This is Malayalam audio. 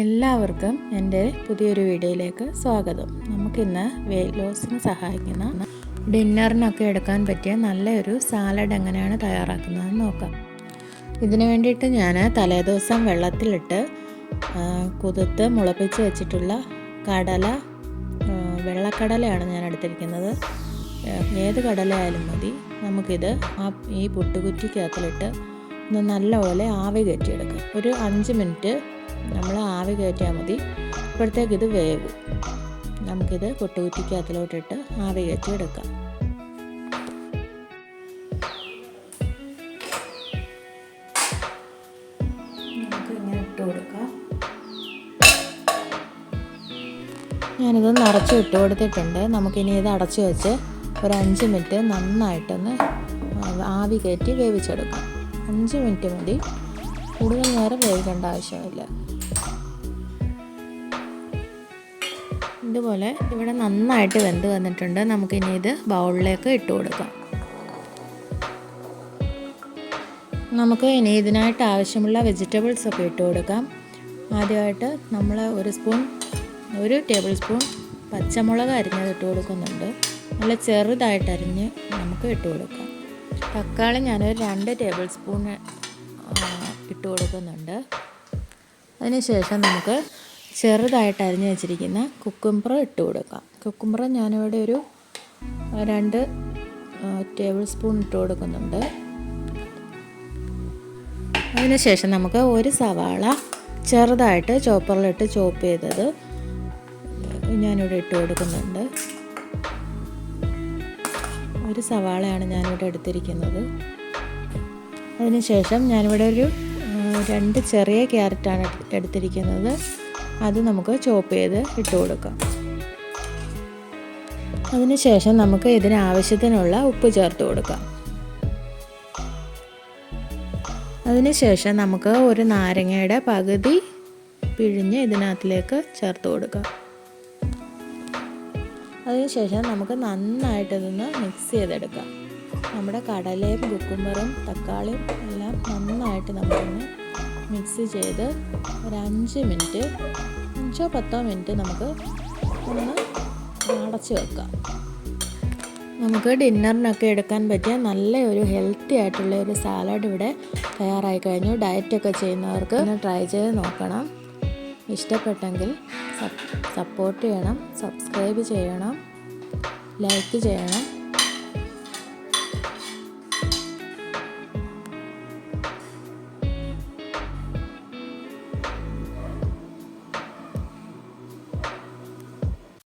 എല്ലാവർക്കും എന്റെ പുതിയൊരു വീഡിയോയിലേക്ക് സ്വാഗതം. നമുക്കിന്ന് വെയിറ്റ് ലോസിന് സഹായിക്കുന്ന ഡിന്നറിനൊക്കെ എടുക്കാൻ പറ്റിയ നല്ലൊരു സാലഡ് എങ്ങനെയാണ് തയ്യാറാക്കുന്നതെന്ന് നോക്കാം. ഇതിനു വേണ്ടിയിട്ട് ഞാൻ തലേദിവസം വെള്ളത്തിലിട്ട് കുതിർത്ത് മുളപ്പിച്ച് വെച്ചിട്ടുള്ള കടല വെള്ളക്കടലയാണ് ഞാൻ എടുത്തിരിക്കുന്നത്. ഏത് കടലയായാലും മതി. നമുക്കിത് ആ ഈ പുട്ടുകുറ്റിക്കകത്തിലിട്ട് ഒന്ന് നല്ലപോലെ ആവി കയറ്റിയെടുക്കാം. ഒരു അഞ്ച് മിനിറ്റ് നമ്മൾ ആവി കയറ്റിയാൽ മതി. അപ്പോഴത്തേക്ക് ഇത് വേവും. നമുക്കിത് പുട്ടുകുറ്റിക്കകത്തിലോട്ടിട്ട് ആവി കയറ്റി എടുക്കാം ഞാനിത് നിറച്ച് ഇട്ട് കൊടുത്തിട്ടുണ്ട്. നമുക്കിനി ഇത് അടച്ചു വെച്ച് ഒരു അഞ്ച് മിനിറ്റ് നന്നായിട്ടൊന്ന് ആവി കയറ്റി വേവിച്ചെടുക്കാം. അഞ്ച് മിനിറ്റ് മതി. കൂടുതൽ നേരം വേവിക്കേണ്ട ആവശ്യമില്ല. ഇതുപോലെ ഇവിടെ നന്നായിട്ട് വെന്ത് വന്നിട്ടുണ്ട്. നമുക്കിനി ഇത് ബൗളിലേക്ക് ഇട്ട് കൊടുക്കാം. നമുക്ക് ഇനി ഇതിനായിട്ട് ആവശ്യമുള്ള വെജിറ്റബിൾസ് ഒക്കെ ഇട്ട് കൊടുക്കാം. ആദ്യമായിട്ട് നമ്മൾ ഒരു സ്പൂൺ ഒരു ടേബിൾ സ്പൂൺ പച്ചമുളക് അരിഞ്ഞത് ഇട്ട് കൊടുക്കുന്നുണ്ട്. നല്ല ചെറുതായിട്ട് അരിഞ്ഞ് നമുക്ക് ഇട്ട് കൊടുക്കാം. തക്കാളി ഞാനൊരു രണ്ട് ടേബിൾ സ്പൂൺ ഇട്ട് കൊടുക്കുന്നുണ്ട്. അതിനുശേഷം നമുക്ക് ചെറുതായിട്ട് അരിഞ്ഞു വെച്ചിരിക്കുന്ന കുക്കുംബർ ഇട്ട് കൊടുക്കാം. കുക്കുംബർ ഞാനിവിടെ ഒരു രണ്ട് ടേബിൾ സ്പൂൺ ഇട്ട് കൊടുക്കുന്നുണ്ട്. അതിനുശേഷം നമുക്ക് ഒരു സവാള ചെറുതായിട്ട് ചോപ്പറിലിട്ട് ചോപ്പ് ചെയ്തത് ഞാനിവിടെ ഇട്ട് കൊടുക്കുന്നുണ്ട്. ഒരു സവാളയാണ് ഞാനിവിടെ എടുത്തിരിക്കുന്നത്. അതിനുശേഷം ഞാനിവിടെ ഒരു രണ്ട് ചെറിയ ക്യാരറ്റാണ് എടു- എടുത്തിരിക്കുന്നത്. അത് നമുക്ക് ചോപ്പ് ചെയ്ത് ഇട്ട് കൊടുക്കാം. അതിനുശേഷം നമുക്ക് ഇതിന് ആവശ്യത്തിനുള്ള ഉപ്പ് ചേർത്ത് കൊടുക്കാം. അതിനുശേഷം നമുക്ക് ഒരു നാരങ്ങയുടെ പകുതി പിഴിഞ്ഞ് ഇതിനകത്തിലേക്ക് ചേർത്ത് കൊടുക്കാം. അതിനുശേഷം നമുക്ക് നന്നായിട്ട് ഇതൊന്ന് മിക്സ് ചെയ്തെടുക്കാം. നമ്മുടെ കടലയും കുക്കുമ്പറും തക്കാളിയും എല്ലാം നന്നായിട്ട് നമുക്കൊന്ന് മിക്സ് ചെയ്ത് ഒരു അഞ്ച് മിനിറ്റ് അഞ്ചോ പത്തോ മിനിറ്റ് നമുക്ക് ഒന്ന് അടച്ച് വെക്കാം. നമുക്ക് ഡിന്നറിനൊക്കെ എടുക്കാൻ പറ്റിയ നല്ല ഒരു ഹെൽത്തി ആയിട്ടുള്ള ഒരു സാലഡ് ഇവിടെ തയ്യാറായി കഴിഞ്ഞു. ഡയറ്റൊക്കെ ചെയ്യുന്നവർക്ക് ഒന്ന് ട്രൈ ചെയ്ത് നോക്കണം. ഇഷ്ടപ്പെട്ടെങ്കിൽ സപ്പോർട്ട് ചെയ്യണം സബ്സ്ക്രൈബ് ചെയ്യണം ലൈക്ക് ചെയ്യണം.